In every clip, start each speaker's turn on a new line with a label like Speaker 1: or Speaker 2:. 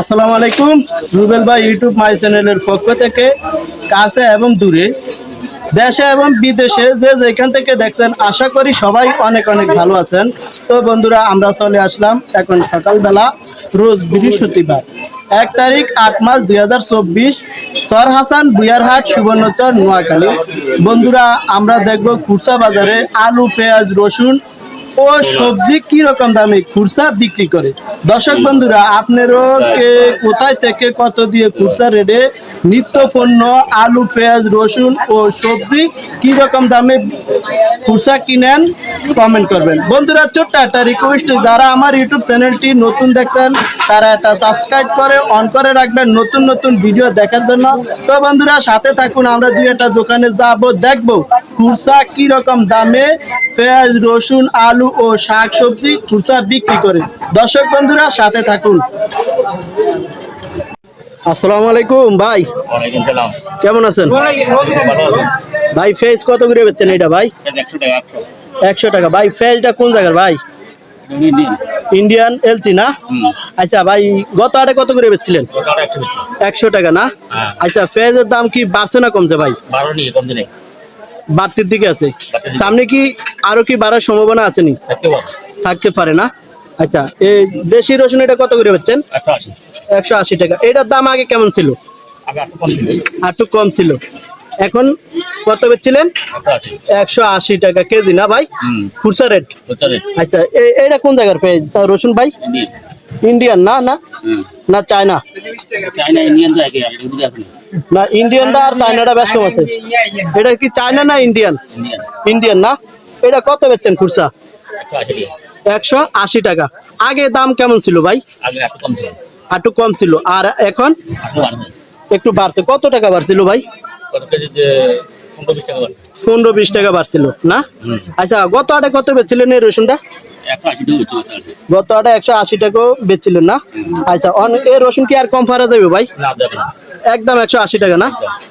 Speaker 1: আসসালামু আলাইকুম, রুবেল ভাই ইউটিউব মাই চ্যানেলের পক্ষ থেকে, কাছে এবং দূরে, দেশে এবং বিদেশে যে যেখান থেকে দেখছেন, আশা করি সবাই অনেক অনেক ভালো আছেন। তো বন্ধুরা, আমরা চলে আসলাম এখন সকালবেলা, রোজ বৃহস্পতিবার, এক তারিখ, আট মাস দুই হাজার চব্বিশ সর হাসান বুয়ারহাট সুবর্ণচর, নোয়াখালী। বন্ধুরা, আমরা দেখব খুরসা বাজারে আলু, পেঁয়াজ, রসুন ও সবজি কি রকম দামে খুরসা বিক্রি করে? দর্শক বন্ধুরা, আপনারও কোথায় থেকে কত দিয়ে খুরসা রেটে নিত্য পণ্য আলু, পেঁয়াজ, রসুন ও সবজি কি রকম দামে খুরসা কিনেন? কমেন্ট করবেন। বন্ধুরা, ছোট্ট একটা রিকোয়েস্ট যারা আমার ইউটিউব চ্যানেলটি নতুন দেখতেন তারা একটা সাবস্ক্রাইব করে অন করে রাখবেন নতুন নতুন ভিডিও দেখার জন্য। তো বন্ধুরা, সাথে থাকুন, আমরা দুই একটা দোকানে যাব, দেখব খুরসা কি রকম দামে পেঁয়াজ রসুন আলু ও শাক সবজি খুচরা বিক্রি করে? দর্শক বন্ধুরা সাথে থাকুন। আসসালামু আলাইকুম ভাই। কেমন আছেন? ভাই ফেজ কত করে বেচছেন এটা ভাই?
Speaker 2: একশো টাকা
Speaker 1: ভাই ফেজটা কোন জায়গার ভাই? ইন্ডিয়ান। এলসি না? আচ্ছা ভাই গত আটে কত করে বেচছিলেন?
Speaker 2: একশো
Speaker 1: টাকা না?
Speaker 2: হ্যাঁ।
Speaker 1: আচ্ছা ফেজের দাম কি বাড়ছে না কমছে ভাই? বাড়তির দিকে আছে। সামনে কি আরও কি বাড়ার সম্ভাবনা আছে নি?
Speaker 2: থাকতে পারে।
Speaker 1: না? আচ্ছা এই দেশি রসুন এটা কত করে বেচছেন?
Speaker 2: একশো আশি।
Speaker 1: টাকা। এটার দাম আগে কেমন ছিল? একটু কম ছিল। এখন কত বেচছিলেন?
Speaker 2: একশো আশি।
Speaker 1: টাকা কেজি না ভাই? খুচরা রেট। আচ্ছা এটা কোন জায়গার পেয়ে রসুন ভাই?
Speaker 2: ইন্ডিয়ান।
Speaker 1: না না? না চায়না।
Speaker 2: চাইনা ইন্ডিয়ান তো
Speaker 1: না ইন্ডিয়ানটা আর চায়নাটা বেশ কম আছে। এটা কি চায়না না ইন্ডিয়ান
Speaker 2: ইন্ডিয়ান
Speaker 1: না? এটা কত বেচছেন খুচরা
Speaker 2: একশো আশি
Speaker 1: টাকা। আগে দাম কেমন ছিল ভাই? একটু কম ছিল। আর এখন? একটু বাড়ছে। কত টাকা বাড়ছিল ভাই?
Speaker 2: পনেরো বিশ টাকা
Speaker 1: বাড়ছিল না? আচ্ছা গত আটে কত বেচছিলেন এই রসুনটা? গত আটে একশো আশি টাকাও বেচছিলেন না? আচ্ছা এই রসুন কি আর কম ফারা যাবে ভাই? একদম একশো আশি টাকা না?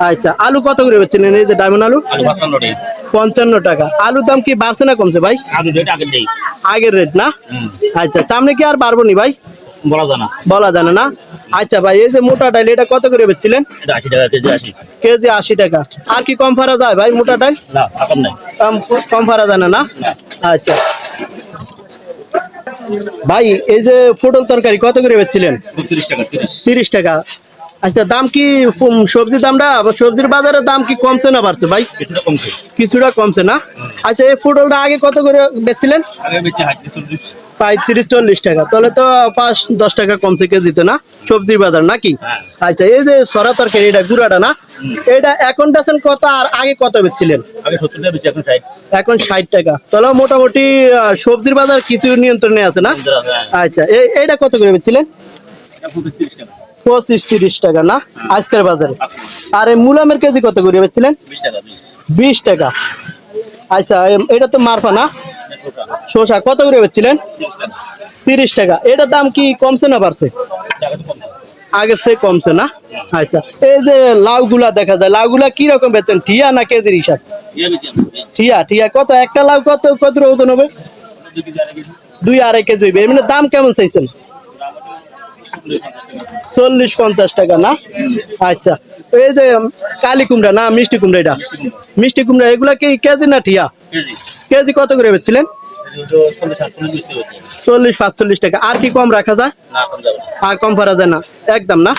Speaker 1: আচ্ছা আলু কত করে বেচছিলেন এই যে ডায়মন্ড আলু? পঞ্চান্ন টাকা। আলুর দাম কি বাড়ছে না কমছে ভাই? আগের রেট না? আচ্ছা সামনে কি আর বাড়বো নি ভাই?
Speaker 2: বলা যায়
Speaker 1: বলা জানে না আচ্ছা ভাই এই যে মোটা ডাল এটা কত করে বেচছিলেন?
Speaker 2: কেজি আশি।
Speaker 1: টাকা। আর কি কম ফারা যায় ভাই মোটা ডাল? কম ফারা যায় না আচ্ছা। ভাই এই যে পটল তরকারি কত করে বেচছিলেন?
Speaker 2: টাকা তিরিশ
Speaker 1: টাকা। আচ্ছা দাম কি সবজির দামটা সবজির বাজারে দাম কি কমছে না বাড়ছে ভাই?
Speaker 2: কিছুটা কমছে।
Speaker 1: না? আচ্ছা এই পটলটা আগে কত করে বেচছিলেন? পঁয়ত্রিশ চল্লিশ। টাকা। তাহলে তো পাঁচ দশ টাকা কমছে কেজিতে না? সবজির বাজার নাকি?
Speaker 2: হ্যাঁ।
Speaker 1: আচ্ছা এই যে সরা তরকারি এটা গুড়াটা না? এটা এখন বেচেন কত আর আগে কত বেচছিলেন?
Speaker 2: এখন ষাট।
Speaker 1: টাকা। তাহলে মোটামুটি সবজির বাজার কিছু নিয়ন্ত্রণে আছে না? আচ্ছা এই এইটা কত করে বেচছিলেন? পঁচিশ তিরিশ টাকা না? আজকের বাজারে। আর এই মুলামের কেজি কত করে বেচছিলেন?
Speaker 2: বিশ টাকা
Speaker 1: আচ্ছা এটা তো মারফা না? শসা। কত করে বেচছিলেন?
Speaker 2: তিরিশ টাকা।
Speaker 1: এটার দাম কি কমছে না বাড়ছে? আগের সে কমছে না? আচ্ছা এই যে লাউগুলা দেখা যায় লাউগুলা কি রকম বেচছেন? ঠিয়া না কেজির হিসাব? ঠিয়া ঠিয়া কত? একটা লাউ কত কত ওজন হবে?
Speaker 2: দুই আড়াই কেজি।
Speaker 1: দুই আড়াই কেজি হইবে। এমনি দাম কেমন চাইছেন? চল্লিশ পঞ্চাশ টাকা না? আচ্ছা। এই যে কালী কুমড়া না মিষ্টি কুমড়া এটা? মিষ্টি কুমড়া এগুলা কি কেজি না ঠিয়া?
Speaker 2: কেজি।
Speaker 1: কত করে বেচছিলেন?
Speaker 2: চল্লিশ
Speaker 1: পাঁচচল্লিশ টাকা। আর কি কম রাখা যায়? আর কম করা যায় না? একদম না?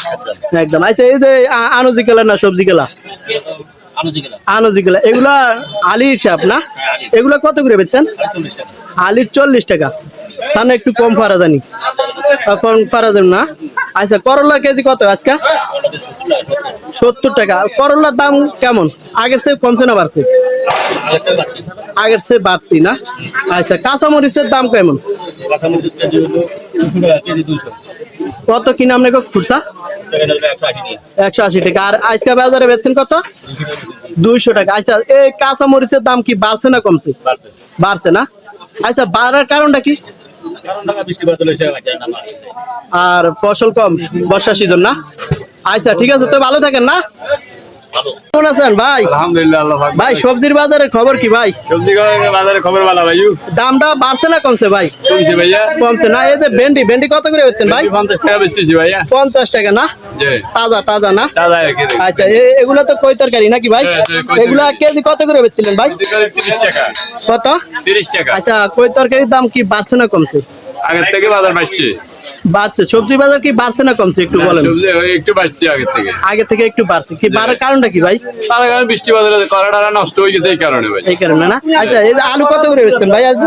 Speaker 1: একদম। আচ্ছা এই যে আনুজি গেলা না সবজি গেলা
Speaker 2: আনুজি
Speaker 1: গেলা এগুলা আলি হিসাব না? এগুলা কত করে বেচছেন? আলির চল্লিশ টাকা। সামনে একটু কম ফারা জানি। কম ফারা না? আচ্ছা করলার কেজি কত আজকে?
Speaker 2: সত্তর টাকা।
Speaker 1: করলার দাম কেমন? আগের চেয়ে কমছে না বাড়ছে? আগের চেয়ে বাড়তি না? আচ্ছা কাঁচামরিচের দাম কেমন? কত কিনা আপনি
Speaker 2: হলো একশো আশি
Speaker 1: টাকা। আর আজকে বাজারে বেচছেন কত। দুইশো টাকা। আচ্ছা এই কাঁচামরিচের দাম কি বাড়ছে না কমছে?
Speaker 2: বাড়ছে
Speaker 1: না? আচ্ছা বাড়ার কারণটা কি? আর ফসল কম বর্ষা সিজন না? আচ্ছা ঠিক আছে তো ভালো থাকেন না। কেমন আছেন ভাই?
Speaker 3: আলহামদুলিল্লাহ
Speaker 1: ভাই সবজির বাজারের খবর কি ভাই?
Speaker 3: সবজি ঘরের খবর ভালো ভাইউ
Speaker 1: দামটা বাড়ছে না কমছে ভাই?
Speaker 3: কমছে ভাইয়া।
Speaker 1: কমছে না এই যে ভেন্ডি ভেন্ডি কত করে হচ্ছেন ভাই?
Speaker 3: পঞ্চাশ টাকা বেচতেছি ভাইয়া।
Speaker 1: পঞ্চাশ টাকা না? তাজা তাজা না?
Speaker 3: দাদা
Speaker 1: আচ্ছা এগুলো তো কই তরকারি নাকি ভাই? এগুলা কেজি কত করে বেচছিলেন ভাই?
Speaker 3: টাকা।
Speaker 1: কত?
Speaker 3: টাকা।
Speaker 1: আচ্ছা কই তরকারির দাম কি বাড়ছে না কমছে?
Speaker 3: আগের থেকে বাজার বাড়ছে।
Speaker 1: বাড়ছে। সবজি বাজার কি বাড়ছে না কমছে? একটু বলেন।
Speaker 3: সবজি একটু বাড়ছে আগের থেকে।
Speaker 1: আগে থেকে একটু বাড়ছে। কি বাড়ার কারণটা কি ভাই?
Speaker 3: তার কারণে বৃষ্টি বাজারে করাটা নষ্ট হয়ে গেছে এই কারণে ভাই।
Speaker 1: এই কারণে না? আচ্ছা এই যে আলু কত করে বেচছেন ভাই আজ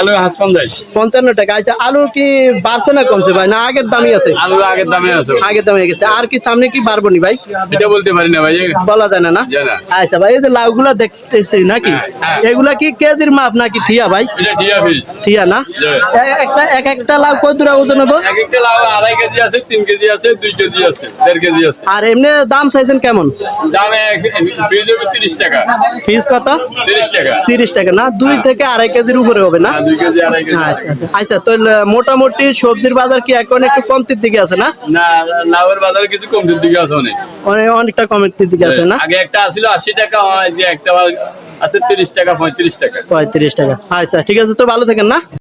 Speaker 3: আলু হাসপান যাই
Speaker 1: পঞ্চান্ন টাকা। আচ্ছা আলু কি বাড়ছে না কমছে ভাই? না আগের দামই আছে?
Speaker 3: আলু আগের দামে আছে।
Speaker 1: আগের দামে গেছে। আর কি সামনে কি বাড়বো নি ভাই?
Speaker 3: এটা বলতে পারি না ভাই।
Speaker 1: বলা যায় না না? আচ্ছা ভাই এই যে লাউগুলা দেখতেছি নাকি?
Speaker 3: হ্যাঁ।
Speaker 1: এগুলা কি কেজির মাপ নাকি ঠিয়া ভাই?
Speaker 3: এটা ফিস।
Speaker 1: ঠিয়া না? একটা এক একটা লাউ কত দূরে ওজন হব
Speaker 3: এক একটা লাউ আড়াই কেজি আছে তিন কেজি আছে দুই কেজি আছে দেড় কেজি আছে।
Speaker 1: আর এমনি দাম চাইছেন কেমন?
Speaker 3: দামে পিস তিরিশ টাকা।
Speaker 1: ফিস কত?
Speaker 3: তিরিশ টাকা।
Speaker 1: তিরিশ টাকা। না দুই থেকে আড়াই কেজির উপরে হবে না?
Speaker 3: হ্যাঁ, দুই কেজি আড়াই কেজি।
Speaker 1: আচ্ছা আচ্ছা। আচ্ছা তো মোটামুটি সবজির বাজার কি এখন একটু কমতির দিকে আছে না?
Speaker 3: না লাউয়ের বাজারে কিছু কমতির দিকে আছে অনেক।
Speaker 1: অনেক- অনেকটা কমতির দিকে আছে না?
Speaker 3: আগে একটা আসছিল আশি টাকা হয় একটা আছে তিরিশ টাকা পঁয়ত্রিশ টাকা।
Speaker 1: পঁয়ত্রিশ টাকা। আচ্ছা ঠিক আছে তো ভালো থাকেন না।